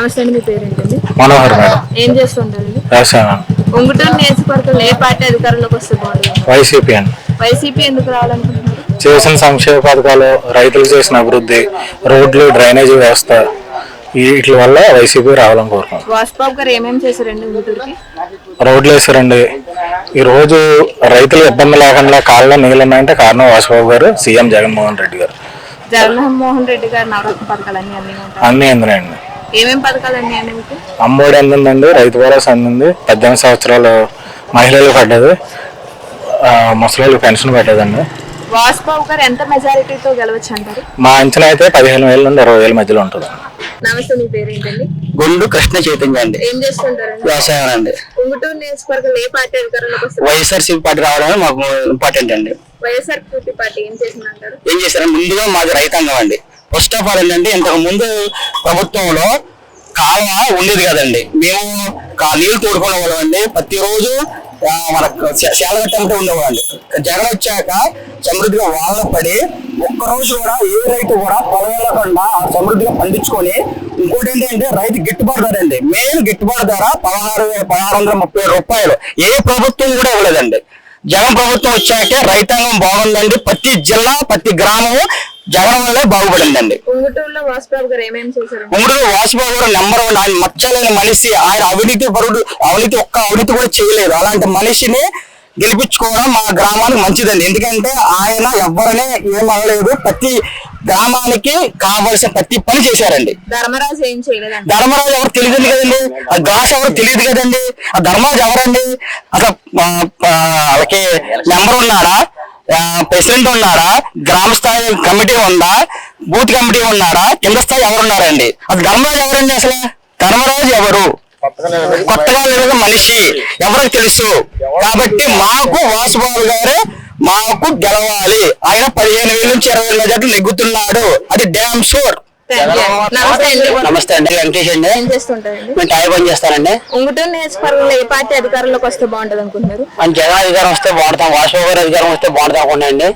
నమస్తే అండి మీ పేరేంటండి? మనోహర్ మేడం. ఏం చేస్తుంటారండి వ్యవసాయం ఉంగుటూరు నియోజకవర్గంలో ఏ పార్టీ అధికారంలోకి వస్తే బాగుంటుంది? వైసీపీ అండి. వైసీపీ ఎందుకు రావాలనుకుంటున్నారు? చేసిన సంక్షేమ పథకాలు రైతులు చేసిన అభివృద్ధి రోడ్లు డ్రైనేజీ వ్యవస్థ వీటి వల్ల వైసీపీ రావాలని కోరుకుంటున్నాం. వాజ్పేయి గారు ఏమేమి చేశారండి ఉంగుటూరుకి రోడ్లు వేసారండి ఈ రోజు రైతులు ఇబ్బంది లేకుండా కాళ్ళలో నీళ్ళు ఉన్నాయంటే కారణం వాసుబాబు గారు సీఎం జగన్మోహన్ రెడ్డి గారు. జగన్మోహన్ రెడ్డి గారు నవరత్న పథకాలు అన్ని అన్ని అందినాయండి. ఏమేమి పథకాలు అండి అమ్మఒడి అందిందండి రైతు భరోసా అందింది పద్దెనిమిది సంవత్సరాలు మహిళలు పడ్డది ఆ, ముసలోళ్ళకి పెన్షన్ వాజ్పేయి గారు ఎంత మెజారిటీతో గెలవచ్చు అంటారు? మా అంచనా అయితే పదిహేను వేల నుండి ఇరవై వేల మధ్యలో ఉంటుంది. నమస్తే మీ పేరేంటండి? గుండు కృష్ణ చైతన్య అండి. ఏం చేస్తుంటారండి? వ్యవసాయం అండి. ఉంగుటూరు నియోజకవర్గంలో ఏ పార్టీ అధికారంలోకి వైఎస్ఆర్సీపీ పార్టీ రావడమే మాకు ఇంపార్టెంట్ అండి. వైఎస్ఆర్ పార్టీ ఏం చేసిందంటారు? ఏం చేశారంటే ముందుగా మాది రైతాంగం అండి. ఫస్ట్ ఆఫ్ ఆల్ ఏంటంటే ఇంతకు ముందు ప్రభుత్వంలో కాలువ ఉండేది కదండి. మేము కా- తోడుకునే వాళ్ళం అండి ప్రతిరోజు మన మన శాలగట్టంటే ఉండేవాళ్ళండి. జగన్ వచ్చాక సమృద్ధిగా వాళ్ళ పడి ఒక్క రోజు కూడా ఏ రైతు కూడా పొలం సమృద్ధిగా పండించుకొని ఇంకోటి ఏంటంటే రైతు గిట్టుబాటు ధర అండి మెయిన్ గిట్టుబాటు ధర పదహారు పదహారు వందల ముప్పై రూపాయలు. ఏ ప్రభుత్వం కూడా ఇవ్వలేదండి. జగన్ ప్రభుత్వం వచ్చాకే రైతాంగం బాగుందండి. ప్రతి జిల్లా ప్రతి గ్రామం జగన్ వల్లే బాగుపడిందండి. ఉంగుటూరులో వాసుబాబు గారు నెంబర్ వన్. ఆయన మచ్చలేని మనిషి. ఆయన అవినీతి పరుడు అవినీతి ఒక్క అవినీతి కూడా చేయలేదు. అలాంటి మనిషిని గెలిపించుకోవడం మా గ్రామానికి మంచిదండి. ఎందుకంటే ఆయన ఎవరిని ఏమనలేదు. ప్రతి గ్రామానికి కావలసిన ప్రతి పని చేశారండి. ధర్మరాజు ఏం చేయలేదండి. ధర్మరాజు ఎవరు తెలియదు కదండి. ఆ దాస్ ఎవరు తెలియదు కదండి. ఆ ధర్మరాజు ఎవరండి? అసలు వాళ్ళకి మెంబర్ ఉన్నాడా? ప్రెసిడెంట్ ఉన్నాడా? గ్రామ స్థాయి కమిటీ ఉందా? బూత్ కమిటీ ఉన్నాడా? కింద స్థాయి ఎవరు ఉన్నారండి అసలు ధర్మరాజు ఎవరండి అసలు? ధర్మరాజు ఎవరు? కొత్తగా లేదు మనిషి ఎవరికి తెలుసు? కాబట్టి మాకు వాసుబాబు గారు మాకు గెలవాలి. ఆయన పదిహేను వేల నుంచి ఇరవై వేల మెజార్టీ నెగ్గుతున్నాడు. అది డ్యామ్ షూర్. నమస్తే అండి. వెంకటేష్ అండి. మేము టైం పని చేస్తానండి. ఉంగుటూరు నియోజకవర్గంలో ఏ పార్టీ అధికారంలోకి వస్తే బాగుంటది అనుకుంటున్నారు? మన జగన్ అధికారం వస్తే బాగుంటాం వాసుబాబు గారి అధికారం వస్తే బాగుంటాం అనుకోండి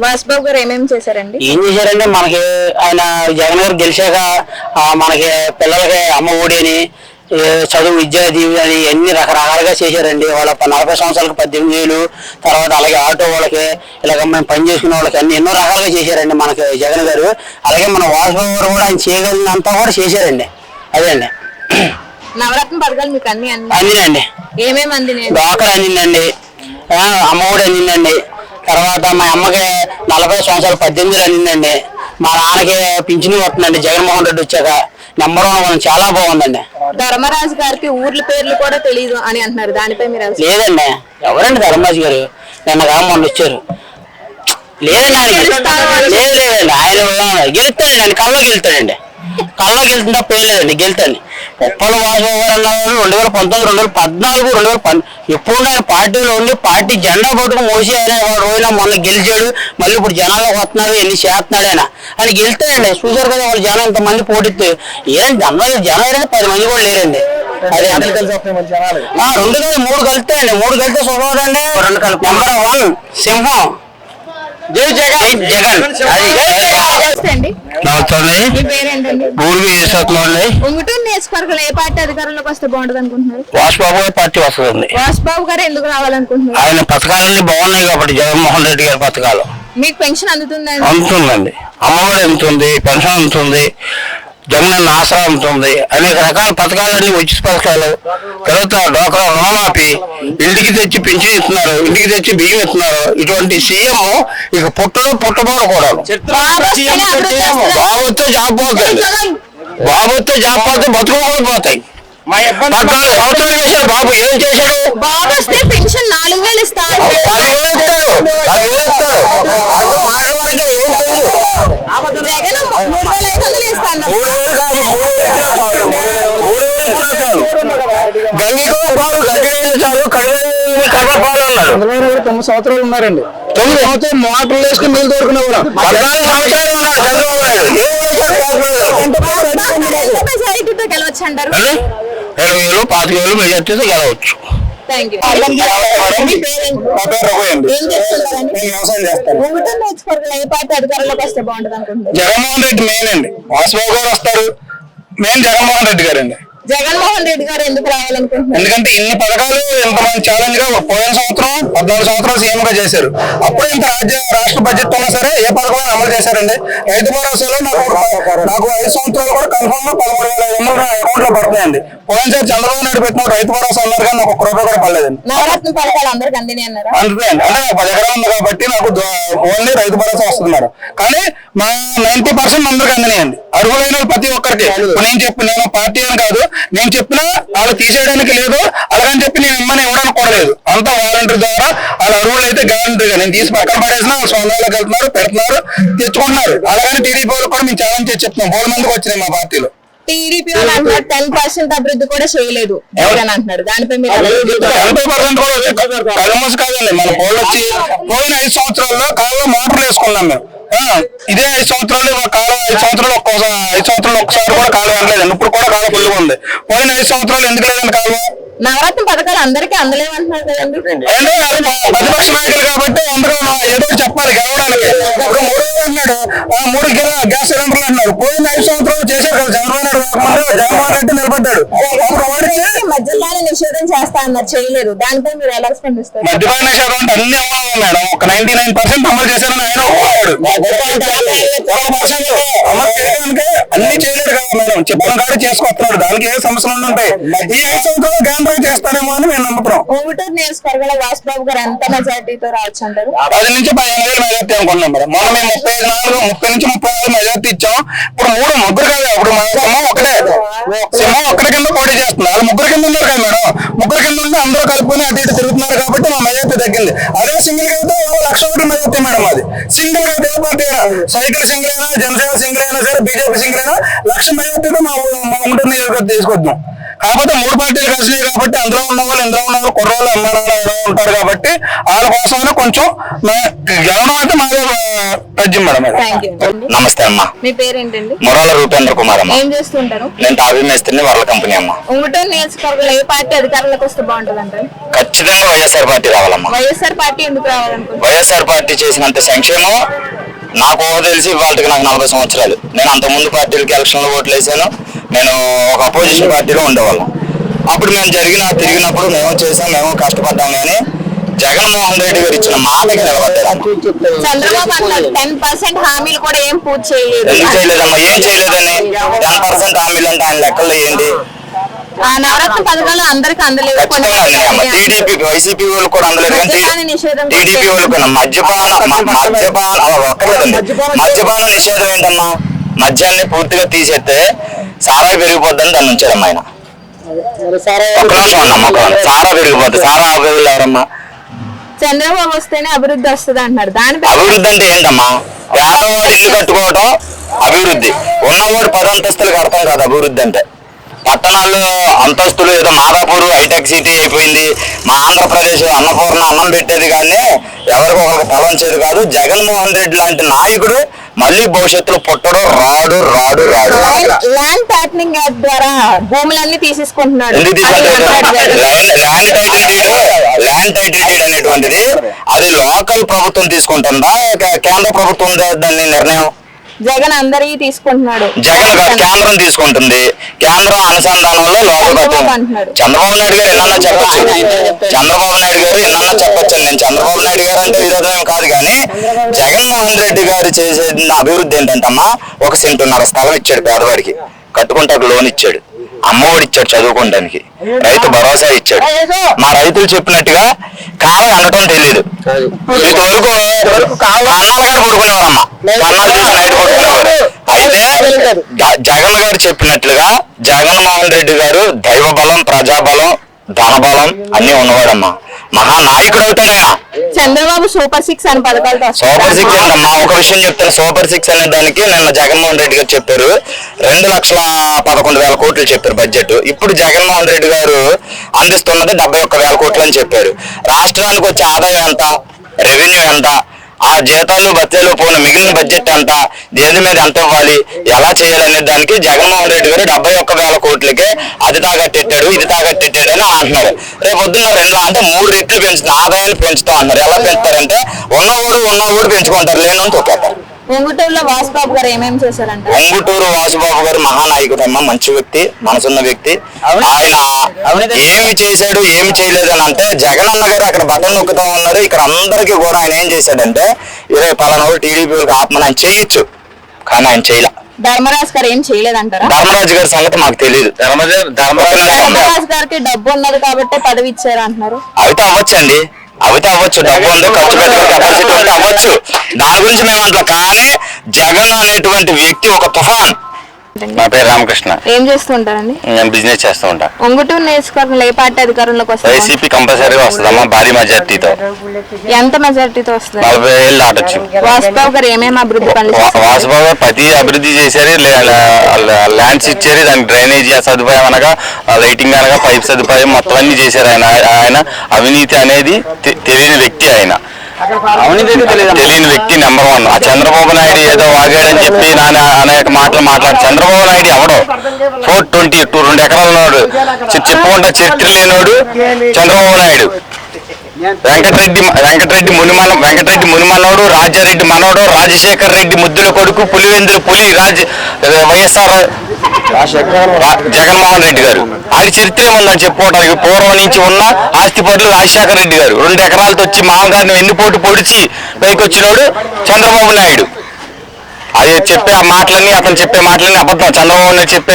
వాజ్పేయి గారు ఏమేమి చేశారండి? ఏం చేశారండి మనకి ఆయన జగన్ గారు గెలిచాక ఆ, మనకి పిల్లలకి అమ్మ ఒడి అని చదువు విద్యా దీవి అని అన్ని రకరకాలుగా చేశారండి. వాళ్ళ నలభై సంవత్సరాలకు పద్దెనిమిది వేలు తర్వాత అలాగే ఆటో వాళ్ళకి ఇలాగ మనం పని చేసుకునే వాళ్ళకి అన్ని ఎన్నో రకాలుగా చేశారండి మనకి జగన్ గారు. అలాగే మన వాసుబాబు గారు కూడా ఆయన చేయగలిగినంత కూడా చేశారండి. అదే అండి. నవరత్న పథకాలు మీకు అన్ని అందినండి ఏమేమి అందినాయి డాక్టర్ అందిందండి. ఆ, అమ్మఒడి అందిందండి. తర్వాత మా అమ్మకి నలభై సంవత్సరాలు పద్దెనిమిది అందిందండి. మా నాన్నకి పింఛను వస్తుందండి. జగన్మోహన్ రెడ్డి వచ్చాక. నెంబర్ వన్ వన్ చాలా బాగుందండి. ధర్మరాజు గారికి ఊర్ల పేర్లు కూడా తెలియదు అని అంటున్నారు. దానిపై మీరు లేదండి. ఎవరండి ధర్మరాజు గారు? నిన్న మొన్న వచ్చారు. లేదండి ఆయన గెలుస్తాడు. లేదు లేదండి ఆయన గెలుస్తాడండి ఆయన కల్లో గెలుస్తాడండి. కల్లో గెలుతుంది తప్ప ఏం లేదండి గెలుతాండి ఉప్పల వాసుబాబు గారు అన్నారు రెండు వేల పంతొమ్మిది రెండు వేల పద్నాలుగు రెండు వేల పన్ ఎప్పుడు ఆయన పార్టీలో ఉండి పార్టీ జెండా పట్టుకుని మోసి ఆయన రోజున మొన్న గెలిచాడు మళ్ళీ ఇప్పుడు జనాలకు వస్తున్నాడు ఎన్ని చేస్తున్నాడు ఆయన ఆయన గెలుస్తాడండి చూసారు కదా వాళ్ళు జనం ఇంతమంది పోటీస్తే ఏంటి అందరూ జనం అయితే పది మంది కూడా లేరండి. అదే రెండు కలిసి మూడు కలుస్తాయండి మూడు కలిస్తే చూడండి నెంబర్ వన్ సింహం. జై జగన్. జగన్. ఉంగుటూరు నియోజకవర్గంలో ఏ పార్టీ అధికారంలోకి వస్తే బాగుంటది అనుకుంటున్నారు వాసుబాబు గారి పార్టీ వస్తుంది గారు ఎందుకు రావాలనుకుంటున్నారు? ఆయన పథకాలన్నీ బాగున్నాయి కాబట్టి జగన్మోహన్ రెడ్డి గారి పథకాలు. మీకు పెన్షన్ అందుతుందండి. అందుతుందండి. అమ్మఒడి అందుతుంది పెన్షన్ అందుతుంది. జగన్ ఆసరా అందుతుంది అనేక రకాల పథకాలన్నీ ఉచిత పథకాలు. తర్వాత డోక్రా రుణమాఫీ ఇంటికి తెచ్చి పింఛన్ ఇస్తున్నారు ఇంటికి తెచ్చి బియ్యం ఇస్తున్నారు. ఇటువంటి సీఎం ఇక పుట్టడం పుట్టబోడు కూడా. బాబుతో జాబ్ పోతుంది. బాబుతో జాబ్ పోతే బతుకు కూడా పోతాయి. పద్నాలుగు సంవత్సరాలు చేశాడు బాబు. ఏం చేశాడు? బాబు వస్తే పెన్షన్ నాలుగు వేలు ఇస్తాడు. జగన్ తొమ్మిది సంవత్సరాలు ఉన్నారండి. తొమ్మిది? సంవత్సరం మోటార్లు వేసుకుని నీళ్ళు తోడుకునే కూడా సంవత్సరాలు పాతిక వేలు మెజార్టీతో గెలవచ్చు. థ్యాంక్ యూ అండి ఏం ఏ పార్టీ అధికారంలోకి వస్తే బాగుంటది అనుకుంటున్నారు జగన్మోహన్ రెడ్డి మెయిన్ అండి వాసుబాబు గారు వస్తారు. మెయిన్ జగన్మోహన్ రెడ్డి గారండి. జగన్మోహన్ రెడ్డి గారు ఎందుకు రావాలనుకుంటున్నారు? ఎందుకంటే ఇన్ని పథకాలు ఇంతమంది ఛాలెంజ్గా పోయిన సంవత్సరం పద్నాలుగు సంవత్సరాలు సీఎం గా చేశారు. అప్పుడు ఇంత రాజ్య రాష్ట్ర బడ్జెట్ ఉన్నా సరే ఏ పథకం అమలు చేశారండి. రైతు భరోసాలో నాకు నాకు ఐదు సంవత్సరాలు కూడా కన్ఫర్మ్గా పదమూడు వేల ఐదు వందలు నా అకౌంట్లో పడుతున్నాయండి. పోయినసారి చంద్రబాబు నాయుడు పెట్టిన రైతు భరోసా అన్నారు కానీ నాకు ఒక్క రూపాయి కూడా పడలేదండి. నవరత్న పథకాలు అందరికి అందినాయి అన్నారా? అంతే అండి అంటే నాకు పది ఎకరాలు ఉంది కాబట్టి నాకు ఓన్లీ రైతు భరోసా వస్తున్నారు కానీ మా నైన్టీ పర్సెంట్ అందరికి అందినాయండి. అర్హులైన ప్రతి ఒక్కరికి. ఇప్పుడు నేను చెప్పి నేను పార్టీ అని కాదు నేను చెప్పినా వాళ్ళు తీసేయడానికి లేదు అలాగని చెప్పి నేను ఇమ్మని ఇవ్వడానికి కూడా లేదు అంతా వాలంటీర్ ద్వారా వాళ్ళ అర్హులు అయితే గ్యారంటీగా. నేను తీసి పక్కన పడేసినా వాళ్ళు సొంతాలకు వెళ్తున్నారు పెడుతున్నారు తెచ్చుకుంటున్నారు. అలాగని టీడీపీ వాళ్ళు కూడా మేము ఛాలెంజ్ చేసి చెప్తున్నాం. మూడు మందికి వచ్చినాయి మా పార్టీలో. టీడీపీ వాళ్ళు అంటున్నారు టెన్ పర్సెంట్ అభివృద్ధి కూడా చేయలేదు జగన్ అంటున్నాడు దానిపై మీరు కాదండి మన పోలు వచ్చి పోయిన ఐదు సంవత్సరాల్లో కాలంలో మోటార్లు వేసుకున్నాం మేము. ఇదే ఐదు సంవత్సరాలు కాలం ఐదు సంవత్సరాలు ఒక్కోసారి ఐదు సంవత్సరాలు ఒక్కసారి కూడా కాలం అనలేదండి ఇప్పుడు కూడా కాలం ఫుల్గా ఉంది. పోయిన ఐదు సంవత్సరాలు ఎందుకు లేదండి కాలం నవరత్న పథకాలు అందరికీ కదండి. ప్రతిపక్ష నాయకులు కాబట్టి అందరూ ఏదో చెప్పాలి గెలవడానికి. ఇప్పుడు మూడు వేలు అన్నాడు ఆ మూడు కిలో గ్యాస్ సిలిండర్లు అన్నాడు. పోయిన ఐదు సంవత్సరాలు చేశారు కదా చంద్రబాబు నాయుడు జగన్మోహన్ రెడ్డి నిలబడ్డాడు. మద్యపాన నిషేధం చేస్తా అన్నారు చేయలేదు దానిపై మీరు ఎలా స్పందిస్తారు? మద్యపాన నిషేధం అంటే అన్ని అమలు మేడం. ఒక నైన్టీ నైన్ పర్సెంట్ అమలు చేశారని ఆయన అమలు చేయడానికి అన్ని చేయలేడు కదా మేడం. చెప్పిన కాడ చేసుకొస్తున్నాడు. దానికి ఏ సమస్యలు ఉంటాయి ఈ ఐదు సంవత్సరాలు కేంద్రం చేస్తారేమో అని మేము నమ్ముతున్నాం ఓటూరు నియోజకవర్గంలో వాసుబాబు గారు ఎంత మెజార్టీతో రావచ్చు అంటారు? పది నుంచి పదిహేను వేలు మెజార్టీ అనుకున్నాం మేడం. మొన్న మేము ముప్పై ఐదు నాలుగు ముప్పై నుంచి ముప్పై నాలుగు మెజార్టీ ఇచ్చాం. ఇప్పుడు మూడు ముగ్గురు కాదు ఇప్పుడు సింహం ఒకటే సింహం ఒక్కడి కింద పోటీ వాళ్ళు ముగ్గురు కింద ఉన్నారు కదా మేడం. ముగ్గురు కింద ఉంటే అందరూ కలుపుకొని అటు ఇటు తిరుగుతున్నారు కాబట్టి మా మెజార్టీ తగ్గింది. అదే సింగిల్గా అయితే లక్ష ఓట్ల మెజార్టీ మేడం అది. సింగిల్గా అయితే ఏ పార్టీ సైకిల్ సింగిల్ అయినా జనసేన సింగిల్ అయినా సరే బీజేపీ సింగిల్ అయినా లక్ష మెజార్టీతో మా ఉంటుంది తీసుకొద్దాం. కాకపోతే మూడు పార్టీలు కలిసినాయి కాబట్టి అందులో ఉన్న వాళ్ళు ఇందులో ఉన్న వాళ్ళు కుర్రోళ్ళు ఎవరో ఉంటారు కాబట్టి వాళ్ళ కోసమైనా కొంచెం గెలవడం అంటే మాది తజ్జం మేడం నమస్తే అమ్మా. మీ పేరేంటండి? మురాల రూపేంద్ర కుమార్ అమ్మ. ఏం చేస్తుంటారు? నేను టాబీ మేస్త్రిని వరల కంపెనీ అమ్మ. ఉంగుటూరు నియోజకవర్గంలో ఏ పార్టీ అధికారంలోకి వస్తే బాగుంటుంది అంటారు ఖచ్చితంగా వైఎస్ఆర్ పార్టీ రావాలమ్మా. వైఎస్ఆర్ పార్టీ ఎందుకు రావాలనుకుంటున్నారు? వైఎస్ఆర్ పార్టీ చేసినంత సంక్షేమం నాకు ఊహ తెలిసి వాళ్ళకి నాకు నలభై సంవత్సరాలు. నేను అంత ముందు పార్టీలకి ఎలక్షన్లో ఓట్లు వేసాను. నేను ఒక అపోజిషన్ పార్టీలో ఉండేవాళ్ళం. అప్పుడు మేము జరిగిన తిరిగినప్పుడు మేము చేసాం మేము కష్టపడ్డాం కానీ జగన్మోహన్ రెడ్డి గారు ఇచ్చిన మాటకి నిలబడ్డారు చంద్రబాబు టెన్ పర్సెంట్ హామీలు కూడా ఏం పూర్తి చేయలేదు. చేయలేదమ్మా? ఏం చేయలేదని టెన్ పర్సెంట్ హామీలు అంటే ఆయన లెక్కల్లో ఏంటి? ఆ నవరత్న పథకాలు అందరికి అందలేమ్మా టీడీపీ వైసీపీ వాళ్ళు కూడా అందలేదు టీడీపీ వాళ్ళు కూడా మద్యపాన మద్యపాన ఒక్కలేదండి మద్యపాన నిషేధం ఏంటమ్మా? మద్యాన్ని పూర్తిగా తీసేస్తే సారా పెరిగిపోద్దని దాన్ని ఉంచారమ్మా ఆయన. సారా పెరిగిపోద్ది సారా అభివృద్ధి ఎవరమ్మా? చంద్రబాబు వస్తేనే అభివృద్ధి వస్తుంది అంటున్నారు. దానిపై అభివృద్ధి అంటే ఏంటమ్మా? పేదవాడు ఇల్లు కట్టుకోవటం అభివృద్ధి. ఉన్నవాడు పది అంతస్తులు కడతాం కాదు అభివృద్ధి అంటే. పట్టణాల్లో అంతస్తులు ఏదో మాదాపూర్ హైటెక్ సిటీ అయిపోయింది. మా ఆంధ్రప్రదేశ్ అన్నపూర్ణ అన్నం పెట్టేది కానీ ఎవరికి ఒకరికి తలంచేది కాదు. జగన్మోహన్ రెడ్డి లాంటి నాయకుడు మళ్ళీ భవిష్యత్తులో పుట్టడు రాడు రాడు రాడు. ల్యాండ్ ప్యాటర్నింగ్ యాక్ట్ ద్వారా భూములన్నీ తీసేసుకుంటున్నాడు. Land title deed land title deed అనేటువంటిది అది లోకల్ ప్రభుత్వం తీసుకుంటుందా? కేంద్ర ప్రభుత్వం దాన్ని నిర్ణయం? జగన్ అందరికీ తీసుకుంటున్నాడు. జగన్ గారు కేంద్రం తీసుకుంటుంది. కేంద్రం అనుసంధానంలో లోకల్ చంద్రబాబు నాయుడు గారు ఎన్నన్నా చెప్పొచ్చు. చంద్రబాబు నాయుడు గారు ఎన్నన్నా చెప్పొచ్చు. నేను చంద్రబాబు నాయుడు గారు అంటే విరోధం కాదు కానీ జగన్మోహన్ రెడ్డి గారు చేసే అభివృద్ధి ఏంటంటమ్మా? ఒక సెంటున్నర స్థలం ఇచ్చాడు పేదవాడికి. కట్టుకుంటే లోన్ ఇచ్చాడు. అమ్మఒడి ఇచ్చాడు చదువుకోవడానికి. రైతు భరోసా ఇచ్చాడు. మా రైతులు చెప్పినట్టుగా కాలం అనటం తెలియదు ఇంతవరకు అయితే జగన్ గారు చెప్పినట్లుగా జగన్మోహన్ రెడ్డి గారు దైవ బలం ప్రజాబలం ధనబలం అన్ని ఉన్నవాడమ్మా. మహానాయకుడు అవుతాడు ఆయన చంద్రబాబు సూపర్ సిక్స్ అని పథకాలతో సూపర్ సిక్స్ ఏంటమ్మా? ఒక విషయం చెప్తాను సూపర్ సిక్స్ అనే దానికి నిన్న జగన్మోహన్ రెడ్డి గారు చెప్పారు. రెండు లక్షల పదకొండు వేల కోట్లు చెప్పారు బడ్జెట్. ఇప్పుడు జగన్మోహన్ రెడ్డి గారు అందిస్తున్నది డెబ్బై ఒక్క వేల కోట్లు అని చెప్పారు. రాష్ట్రానికి వచ్చే ఆదాయం ఎంత? రెవెన్యూ ఎంత? ఆ జీతాలు బత్తాలు పోయిన మిగిలిన బడ్జెట్ ఎంత? దేని మీద ఎంత ఇవ్వాలి? ఎలా చేయాలనే దానికి జగన్మోహన్ రెడ్డి గారు డెబ్బై ఒక్క వేల కోట్లకే అది తాగట్టెట్టాడు ఇది తాగట్టెట్టాడు అని అంటున్నారు. రేపు పొద్దున్న రెండు అంటే మూడు రెట్లు పెంచుతాం ఆదాయాన్ని పెంచుతాం అన్నారు. ఎలా పెంచుతారంటే ఉన్నవాడు ఉన్నవాడు పెంచుకుంటారు లేని తొక్కేస్తారు. పొంగుటూరులో వాసుబాబు గారు ఏమేమి చేశారంట? ఉంగుటూరు వాసుబాబు గారు మహానాయకుడు అమ్మ మంచి వ్యక్తి మనసున్న వ్యక్తి. ఆయన ఏమి చేశాడు ఏమి చేయలేదు అని అంటే జగన్ అన్న గారు అక్కడ బటన్ నొక్కుతా ఉన్నారు ఇక్కడ అందరికీ కూడా ఆయన ఏం చేశాడంటే ఇరవై పలానా టీడీపీ ఆత్మని ఆయన చేయొచ్చు. కానీ ఆయన చేయలే. ధర్మరాజు గారు ఏం చేయలేదంటారా? ధర్మరాజు గారి సంగతి మాకు తెలియదు ధర్మరాజు ధర్మరాజు గారికి డబ్బు ఉన్నది కాబట్టి పదవి ఇచ్చారు అంటున్నారు అవితే అవ్వచ్చండి. అవితే అవ్వచ్చు. డబ్బు ఉంది ఖర్చు పెట్టుకునే కెపాసిటీ ఉంటే అవ్వచ్చు. దాని గురించి మేము అంటాం కానీ జగన్ అనేటువంటి వ్యక్తి ఒక తుఫాన్. నా పేరు రామకృష్ణ. ఏం చేస్తుంటారండి? నేను బిజినెస్ చేస్తూ ఉంటా. ఒంగుటూరు నియోజకవర్గంలో ఏ పార్టీ అధికారంలోకి వస్తారు వైసీపీ కంపల్సరీగా వస్తుందమ్మా భారీ మెజార్టీతో ఎంత మెజారిటీతో వస్తుంది? నలభై ఏళ్ళు దాటొచ్చు. వాసుబాబు గారు ఏమేమి అభివృద్ధి పనులు? వాసుబాబు గారు ప్రతి అభివృద్ధి చేశారు ల్యాండ్స్ ఇచ్చారు దానికి డ్రైనేజీ సదుపాయం అనగా లైటింగ్ అనగా పైప్ సదుపాయం మొత్తం అన్ని చేశారు ఆయన. ఆయన అవినీతి అనేది తెలియని వ్యక్తి ఆయన. తెలియని వ్యక్తి నెంబర్ వన్. ఆ చంద్రబాబు నాయుడు ఏదో వాగాడని చెప్పి నాన్న అనేక మాటలు మాట్లాడు చంద్రబాబు నాయుడు ఎవడో? ఫోర్ ట్వంటీ టూ రెండు ఎకరాల నోడు చెప్పుకుంటా చరిత్ర లేనోడు చంద్రబాబు నాయుడు. వెంకటరెడ్డి వెంకటరెడ్డి మునిమల వెంకటరెడ్డి మునిమనోడు రాజారెడ్డి మనవడు రాజశేఖర్ రెడ్డి ముద్దుల కొడుకు పులివెందుల పులి రాజ వైఎస్ఆర్ జగన్మోహన్ రెడ్డి గారు. ఆడి చరిత్ర ఏముందని చెప్పుకోవడానికి పూర్వం నుంచి ఉన్న ఆస్తిపరులు రాజశేఖర రెడ్డి గారు. రెండు ఎకరాలతో వచ్చి మామగారిని వెన్నుపోటు పొడిచి పైకి వచ్చినోడు చంద్రబాబు నాయుడు. అది చెప్పే ఆ మాటలన్నీ అతను చెప్పే మాటలన్నీ అబద్ధం. చంద్రబాబు చెప్పే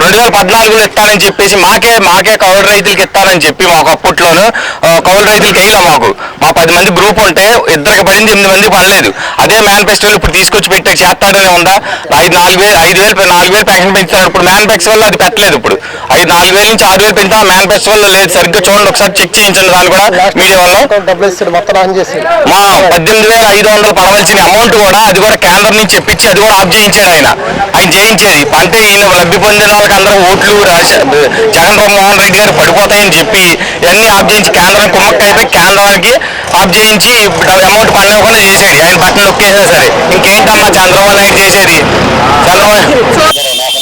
రెండు వేల పద్నాలుగులో ఇస్తానని చెప్పేసి మాకే మాకే కౌలు రైతులకి ఇస్తానని చెప్పి మాకు అప్పట్లోనూ కౌలు రైతులకి వేయలే మాకు. మా పది మంది గ్రూప్ ఉంటే ఇద్దరికి పడింది ఎనిమిది మంది పడలేదు. అదే మేనిఫెస్టోలో ఇప్పుడు తీసుకొచ్చి పెట్టే చేస్తాడనే ఉందా? ఐదు నాలుగు వేలు ఐదు వేలు నాలుగు వేలు పెన్షన్ పెంచుతాడు ఇప్పుడు మేనిఫెక్స్ వల్ల అది పెట్టలేదు ఇప్పుడు. ఐదు నాలుగు వేల నుంచి ఆరు వేలు పెంచా మేనిఫెక్స్ వల్ల లేదు. సరిగ్గా చూడండి ఒకసారి చెక్ చేయించండి దాన్ని కూడా మీడియా వల్ల మా పద్దెనిమిది వేల ఐదు వందలు పడవలసిన అమౌంట్ కూడా అది కూడా కేంద్రం నుంచి చెప్పించి అది కూడా ఆఫ్ చేయించాడు ఆయన. ఆయన చేయించేది. అంటే ఈయన లబ్ధి పొందిన వాళ్ళకి అందరూ ఓట్లు జగన్ మోహన్ రెడ్డి గారు పడిపోతాయని చెప్పి ఇవన్నీ ఆఫ్ చేయించి కేంద్రం కుమ్మక్క అయిపోయి కేంద్రానికి ఆఫ్ చేయించి అమౌంట్ పడలేకుండా చేసేది. ఆయన బట్టలు నొక్కేసినా సరే ఇంకేంటమ్మా చంద్రబాబు నాయుడు చేసేది? చంద్రబాబు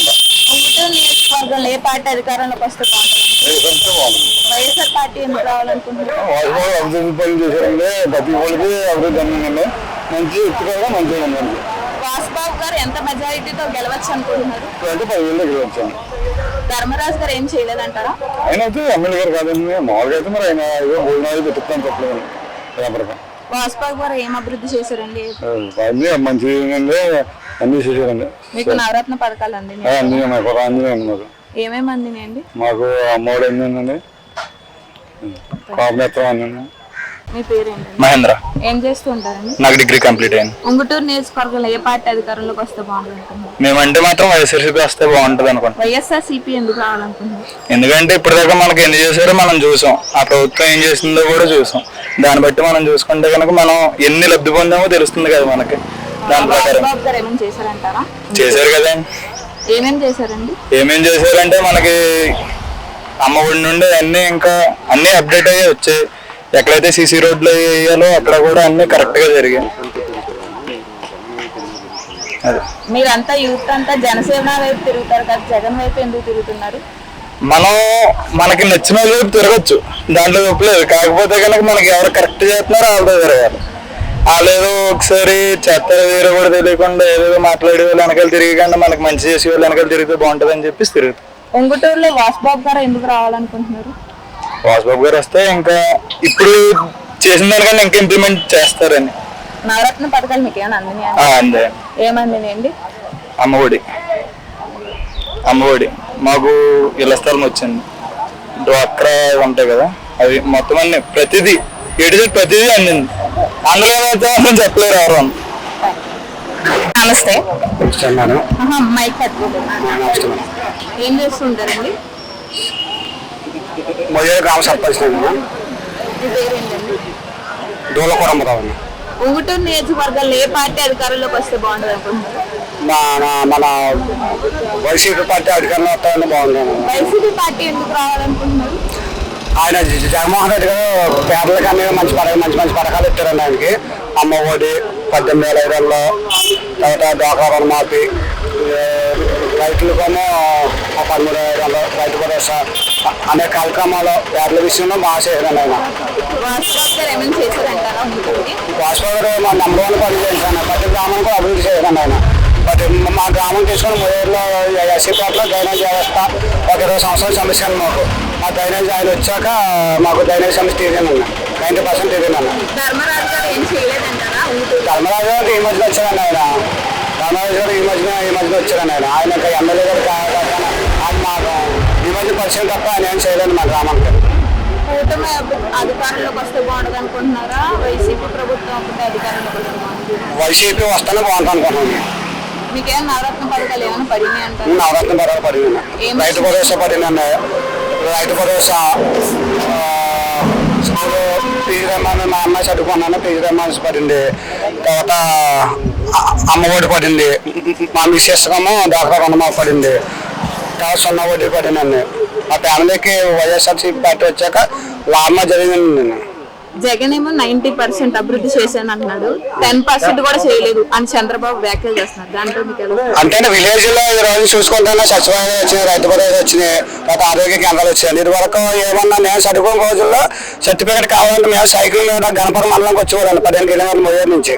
ఏ పార్టీ అధికారంలోకి వస్తే వైఎస్ఆర్ పార్టీ ఎందుకు రావాలనుకుంటున్నారు? అభివృద్ధి పనులు చేశారండి ప్రతి ఒక్కరికి అభివృద్ధి అందిందండి మంచి మంచిగా ఉందండి వాసుబాబు గారు ఎంత మెజారిటీతో గెలవచ్చు అనుకుంటున్నారు? అంటే పదివేలు ధర్మరాజు గారు ఏం చేయలేదంటారా? ఆయన అయితే ఎమ్మెల్యే గారు కాదండి. మామూలుగా అయితే మరి ఆయన ఏదో భోజనాలు పెట్టిస్తాను చెప్పలేదు. వ్యాపారం వాసుబాబు గారు ఏం అభివృద్ధి చేశారండి? అన్నీ మంచి అండి అన్నీ చేశారండి. మీకు నవరత్న పథకాలు అండి అన్నీ ఉన్నాయి మాకు ఏమేమి అందినాయండి? మాకు అమ్మఒడి అందిందండి కాపునేత్రం అందింది మీ పేరేంటండి మహేంద్ర. ఏం చేస్తూ ఉంటారండి? నాకు డిగ్రీ కంప్లీట్ అయింది. ఉంగుటూరు నియోజకవర్గంలో ఏ పార్టీ అధికారంలోకి వస్తే బాగుంటుంది మేమంటే మాత్రం వైఎస్ఆర్సీపీ వస్తే బాగుంటుంది అనుకుంటున్నాం వైఎస్ఆర్ సిపి ఎందుకు రావాలనుకుంటున్నారు? ఎందుకంటే ఇప్పటిదాకా మనకి ఎన్ని చేశారో మనం చూసాం. ఆ ప్రభుత్వం ఏం చేసిందో కూడా చూసాం. దాన్ని బట్టి మనం చూసుకుంటే కనుక మనం ఎన్ని లబ్ధి పొందామో తెలుస్తుంది కదా మనకి. దాని ప్రకారం. వాసుబాబు గారు ఏమైనా చేశారంటారా? చేశారు కదా ఏమేం చేశారండి? ఏమేం చేశారంటే మనకి అమ్మ ఒడి నుండి అన్ని ఇంకా అన్ని అప్డేట్ అయ్యి వచ్చాయి. ఎక్కడైతే సీసీ రోడ్లు వేయాలో అక్కడ కూడా అన్ని కరెక్ట్గా జరిగాయి. మీరంతా యూత్ అంతా జనసేన వైపు తిరుగుతారు కదా జగన్ వైపు ఎందుకు తిరుగుతున్నారు? మనం మనకి నచ్చిన వాళ్ళ వైపు తిరగచ్చు. దాంట్లో తప్పలేదు కాకపోతే కనుక మనకి ఎవరు కరెక్ట్ చేస్తున్నారో వాళ్ళతో తిరగాలి. వాళ్ళు ఏదో ఒకసారి చేస్తారు వేరే కూడా తెలియకుండా ఏదేదో మాట్లాడే వాళ్ళు వెనకాల తిరిగకుండా మనకి మంచి చేసే వాళ్ళు వెనకాల తిరిగితే బాగుంటుంది అని చెప్పేసి తిరుగుతాం. ఉంగుటూరులో వాసుబాబు గారు ఎందుకు రావాలనుకుంటున్నారు? వాసుబాబు గారు వస్తే ఇంకా ఇప్పుడు చేసిన దానికన్నా ఇంకా ఇంప్లిమెంట్ చేస్తారని. నవరత్న పథకాలు మీకు ఏమైనా అందినాయా? ఏమందినాయండి? అమ్మఒడి. అమ్మఒడి. మాకు ఇళ్ళ స్థలం వచ్చింది. డ్వాక్రా ఉంటాయి కదా అవి మొత్తం అన్ని ప్రతిదీ సైడ్ ప్రతిదీ అందింది. అందులో ఉందో చెప్పలేరు ఎవరు. నమస్తే. మైక్ ఏం చేస్తుంటారండి? మొదటి గ్రామ సర్పంచ్ దూలకొరమ్మరావు. ఉంగుటూరు నియోజకవర్గంలో ఏ పార్టీ అధికారంలోకి వస్తే బాగుంటుంది అనుకుంటున్నారు? మన మన వైసీపీ పార్టీ అధికారంలో వస్తాయని బాగుంది వైసీపీ పార్టీ ఎందుకు రావాలనుకుంటున్నారు? ఆయన జగన్మోహన్ రెడ్డి గారు పేదలకు అన్ని మంచి పథకాలు మంచి మంచి పథకాలు ఇచ్చారండి ఆయనకి. అమ్మ ఒడి పద్దెనిమిది వేల ఐదు వందలు తర్వాత డోకా రుణమాఫీ రైతులకేమో పదమూడు ఐదు వందలు రైతు కూడా భరోసా అనే కార్యక్రమాలు పేదల విషయంలో బాగా చేశారండి ఆయన. వాసుబాబు మా నెంబర్ వన్ పని చేశాను ప్రతి గ్రామానికి అభివృద్ధి చేశాను ఆయన. ప్రతి మా గ్రామం తీసుకొని మూడేళ్ళలో ఎస్సీపాట్లో డ్రైనేజ్ వ్యవస్థ ఒక ఇరవై సంవత్సరాల సమస్యలు మాకు. ఆ డ్రైనేజ్ ఆయన వచ్చాక మాకు డ్రైనేజ్ సమస్య తీరేనన్న నైంటీ పర్సెంట్ తీరేనన్న ధర్మరాజు గారు ఈ మధ్యన వచ్చారండి ఆయన. ధర్మరాజు గారు ఈ మధ్యన ఈ మధ్యన వచ్చారండి ఆయన. ఆయన ఎమ్మెల్యే గారు ఆయన మాకు మధ్య పరిచయం తప్ప ఆయన ఏం చేయలేదు మా గ్రామానికి కూటమి అభి- అధికారంలోకి వస్తే అనుకుంటున్నారా వైసీపీ ప్రభుత్వం అధికారంలోకి వస్తే బాగుంటుంది? వైసీపీ వస్తేనే బాగుంటుంది అనుకుంటున్నాను మీకేం నవరత్న పథకాలు ఏమైనా పడినాయి నవరత్న పథకాలు రైతు భరోసా పడిందండి రైతు భరోసా స్కూలు పీజీ రమ్మాన్ మా అమ్మాయి చదువుకున్నాను పీజీ రమ్మాన్స్ పడింది. తర్వాత అ- అమ్మ ఒడి పడింది. మా మిస్సెస్ ఏమో డాక్టర్ రుణమాఫీ పడింది. సున్నా వడ్డీ పడిందండి మా ఫ్యామిలీకి వైఎస్ఆర్సీపీ పార్టీ వచ్చాక లాభం జరిగిందండి నేను జగన్ ఏమో నైన్టీ పర్సెంట్ అభివృద్ధి చేశాను అంటున్నాడు. టెన్ పర్సెంట్ కూడా చేయలేదు అని చంద్రబాబు వ్యాఖ్యలు చేస్తున్నారు. దాంట్లో మీకు అంటే విలేజ్లో ఈ రోజు చూసుకుంటేనే సచివాలయం వచ్చినాయి రైతు భరోసా వచ్చినాయి తర్వాత ఆరోగ్య కేంద్రాలు వచ్చాయి. ఇది వరకు ఏమన్నా మేము చదువుకున్న రోజుల్లో సర్టిఫికేట్ కావాలంటే మేము సైకిల్ మీద గణపురం మండలంకి వచ్చేవాళ్ళం పదిహేను కిలోమీటర్ల నుంచి.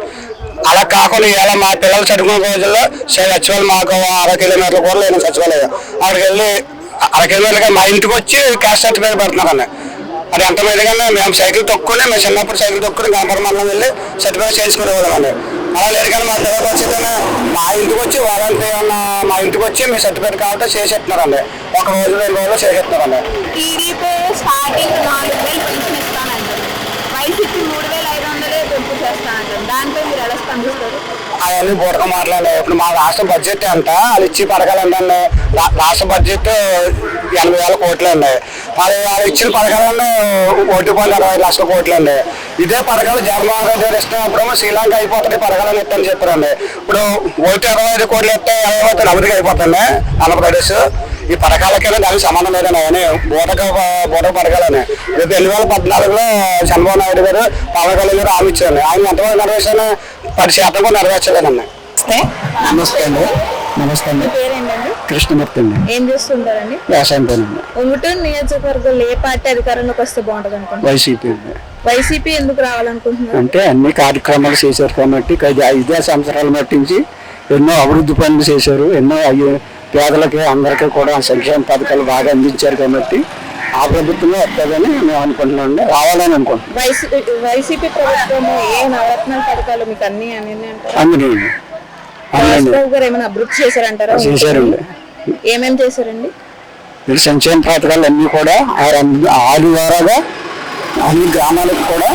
అలా కాకుండా ఇవాళ మా పిల్లలు చదువుకున్న రోజుల్లో సచివాలయం మాకు అర కిలోమీటర్లు కూడా లేని సచివాలయం అక్కడికి వెళ్ళి అర కిలోమీటర్గా మా ఇంటికి వచ్చి క్యాస్ట్ సర్టిఫికేట్ పెడుతున్నారండి అది ఎంత మీదగానే మేము సైకిల్ తొక్కుని మేము చిన్నప్పుడు సైకిల్ తొక్కుని గణపురం మండలం వెళ్ళి సర్టిఫికేట్ చేయించుకునేవాళ్ళం అండి అలా లేదు కానీ మా దగ్గర వచ్చేదైనా మా ఇంటికి వచ్చి వారంటీ ఉన్న మా ఇంటికి వచ్చి మీ సర్టిఫికేట్ కావాలంటే చేసేస్తున్నారండి ఒక రోజు రెండు రోజులు చేసేస్తున్నారండి స్టార్టింగ్ నాలుగు వేలు పెన్షన్ ఇస్తానంటారు వైసీపీ మూడు వేల ఐదు వందలే పెంపు చేస్తానంటారు దానిపై మీరు ఎలా స్పందిస్తారు అవన్నీ బూటక మాట్లాడే. ఇప్పుడు మా రాష్ట్ర బడ్జెట్ ఎంత? వాళ్ళు ఇచ్చి పథకాలు ఏంటండి రాష్ట్ర బడ్జెట్ ఎనభై వేల కోట్లు అండి వాళ్ళు వాళ్ళు ఇచ్చిన పథకాలన్నీ ఒకటి పాయింట్ అరవై లక్షల కోట్లు అండి ఇదే పథకాలు జగన్మోహన్ రెడ్డి గారు ఇస్తున్నప్పుడేమో శ్రీలంక అయిపోతుంది పథకాలు ఇట్టని చెప్పారండి. ఇప్పుడు ఒకటి అరవై ఐదు కోట్లు ఇస్తే ఏమైపోతుంది అమెరికా అయిపోతుంది ఆంధ్రప్రదేశ్. ఈ పథకాలకైనా దానికి సంబంధం లేదని అవన్నీ బూటక బూటక పథకాలని రేపు రెండు వేల పద్నాలుగులో చంద్రబాబు నాయుడు గారు పవన్ కళ్యాణ్ గారు ఆమె ఇచ్చారు ఆయన ఎంతవరకు నెరవేర్చాను పది శాతం కూడా నెరవేర్చలేదండి నమస్తే. అండి. నమస్తే అండి. పేరేంటండి? కృష్ణమూర్తి అండి. ఏం చేస్తుంటారండి? వ్యవసాయం పనండి. ఉంగుటూరు నియోజకవర్గంలో ఏ పార్టీ అధికారంలోకి వస్తే బాగుంటుంది అనుకుంటున్నారు? వైసీపీ అండి. వైసీపీ ఎందుకు రావాలనుకుంటున్నారు? అంటే అన్ని కార్యక్రమాలు చేశారు కాబట్టి ఐదే సంవత్సరాలు మట్టించి ఎన్నో అభివృద్ధి పనులు చేశారు. ఎన్నో అయ్యి పేదలకి అందరికీ కూడా సంక్షేమ పథకాలు బాగా అందించారు కాబట్టి ఆ ప్రభుత్వమే వస్తుందని మేము అనుకుంటున్నాం అండి. రావాలని అనుకుంటున్నాం. వైసీ వైసీపీ ప్రభుత్వము ఏ నవరత్నాల పథకాలు మీకు అన్ని అని అంటారు? అందులో అందులో రాజబాబు గారు ఏమైనా అభివృద్ధి చేశారంటారా? చేశారండి. ఏమేమి చేశారండి? ఈ సంక్షేమ పథకాలు అన్నీ కూడా ఆది ద్వారాగా అన్ని గ్రామాలకు కూడా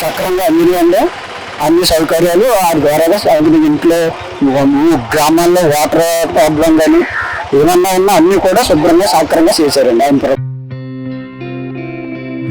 సక్రమంగా అందినాయండి అన్ని సౌకర్యాలు ఆ ద్వారాగా సాగుతుంది ఇంట్లో గ్రామాల్లో వాటర్ ప్రాబ్లం కానీ ఏమన్నా ఉన్నా అన్ని కూడా శుభ్రంగా సక్రంగా చేశారండి ఆయన ప్రభుత్వం.